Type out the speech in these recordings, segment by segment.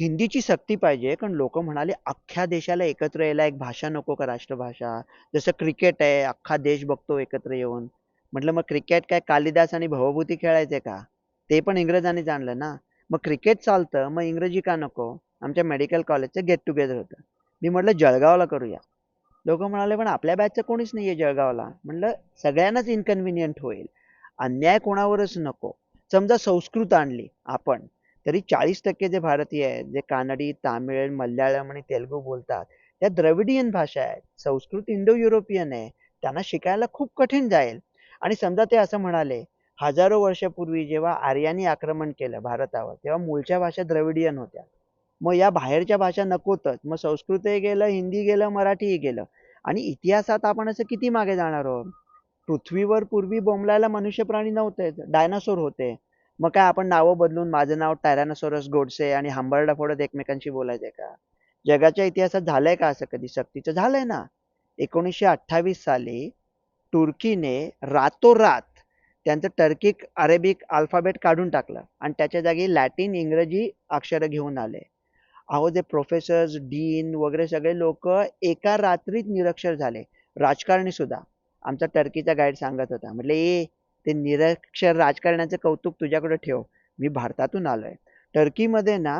हिंदीची सक्ती पाहिजे कारण लोक म्हणाले अख्ख्या देशाला एकत्र यायला एक भाषा नको का राष्ट्रभाषा? जसं क्रिकेट आहे अख्खा देश बघतो एकत्र येऊन. म्हटलं मग क्रिकेट काय कालिदास आणि भवभूती खेळायचे का? ते पण इंग्रजांनीच आणलं ना. मग क्रिकेट चालतं मग इंग्रजी का नको? आमच्या मेडिकल कॉलेजचं गेट टुगेदर होतं. मी म्हटलं जळगावला करूया. लोक म्हणाले पण आपल्या बॅचचं कोणीच नाहीये जळगावला. म्हटलं सगळ्यांनाच इन्कन्व्हिनियंट होईल. अन्याय कोणावरच नको. समजा संस्कृत आणली आपण तरी चाळीस टक्के जे भारतीय आहेत जे कानडी तामिळ मल्याळम आणि तेलगू बोलतात त्या द्रविडियन भाषा आहेत संस्कृत इंडो युरोपियन आहे त्यांना शिकायला खूप कठीण जाईल. आणि समजा ते असं म्हणाले हजारो वर्षापूर्वी जेव्हा आर्यांनी आक्रमण केलं भारतावर तेव्हा मूळच्या भाषा द्रविडियन होत्या. मग या बाहेरच्या भाषा नकोतच मग संस्कृतही गेलं हिंदी गेलं मराठीही गेलं. आणि इतिहासात आपण असं किती मागे जाणार आहोत? पृथ्वीवर पूर्वी बोंबलायला मनुष्य प्राणी नव्हते डायनासोर होते. मग काय आपण नावं बदलून माझं नाव टायरानोसोरस गोडसे आणि हंबरडा फोडत एकमेकांशी बोलायचंय का? जगाच्या इतिहासात झालंय का असं कधी? सक्तीचं झालंय ना. एकोणीसशे अठ्ठावीस साली तुर्कीने रातोरात त्यांचं टर्किक अरेबिक अल्फाबेट काढून टाकलं आणि त्याच्या जागी लॅटिन इंग्रजी अक्षरं घेऊन आले. अहो जे प्रोफेसर्स डीन वगैरे सगळे लोक एका रात्रीत निरक्षर झाले. राजकारणी सुद्धा. आमचा टर्कीचा गाईड सांगत होता. म्हटलं ए ते निरक्षर राजकारणाचं कौतुक तुझ्याकडे ठेव. मी भारतातून आलोय. टर्कीमध्ये ना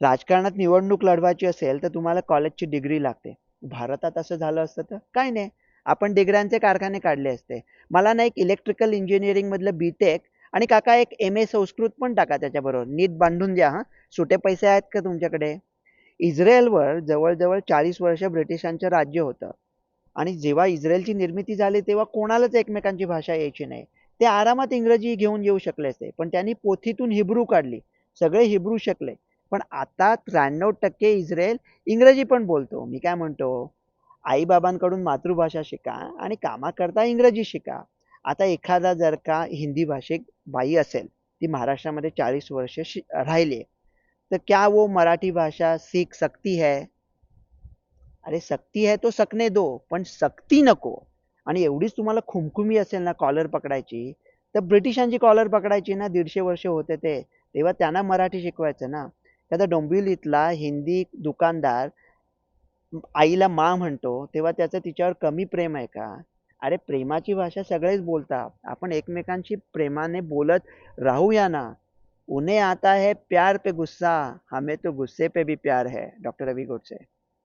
राजकारणात निवडणूक लढवायची असेल तर तुम्हाला कॉलेजची डिग्री लागते. भारतात असं झालं असतं तर काय नाही. आपण डिग्र्यांचे कारखाने काढले असते. मला ना एक इलेक्ट्रिकल इंजिनिअरिंग मधलं बीटेक आणि काका एक एम ए संस्कृत पण टाका त्याच्याबरोबर. नीट बांधून द्या हा. सुटे पैसे आहेत का तुमच्याकडे? इस्रायलवर जवळजवळ चाळीस वर्ष ब्रिटिशांचं राज्य होतं. आणि जेव्हा इस्रायलची निर्मिती झाली तेव्हा कोणालाच एकमेकांची भाषा यायची नाही. ते आरामात इंग्रजी घेऊन येऊ शकले असते. पण त्यांनी पोथीतून हिब्रू काढली. सगळे हिब्रू शकले. पण आता त्र्याण्णव टक्के इस्रायल इंग्रजी पण बोलतो. मी काय म्हणतो? आईबाबांकडून मातृभाषा शिका आणि कामाकरता इंग्रजी शिका. आता एखादा जर का हिंदी भाषिक बाई असेल ती महाराष्ट्रामध्ये चाळीस वर्ष शि राहिली तर क्या वो मराठी भाषा सीख सकती है? अरे सक्ती है तो सकने दो पण सक्ती नको. आणि एवढीच तुम्हाला खुमखुमी असेल ना कॉलर पकडायची तर ब्रिटिशांची कॉलर पकडायची ना दीडशे वर्ष होते ते तेव्हा त्यांना मराठी शिकवायचं ना. आता डोंबिवलीतला हिंदी दुकानदार आईला मा म्हणतो तेव्हा त्याचं तिच्यावर कमी प्रेम आहे का? अरे प्रेमाची भाषा सगळेच बोलतात. आपण एकमेकांशी प्रेमाने बोलत राहूया ना. उन्हें आता है प्यार पे गुस्सा हमें तो गुस्से पे भी प्यार है डॉक्टर रवि गोडसे.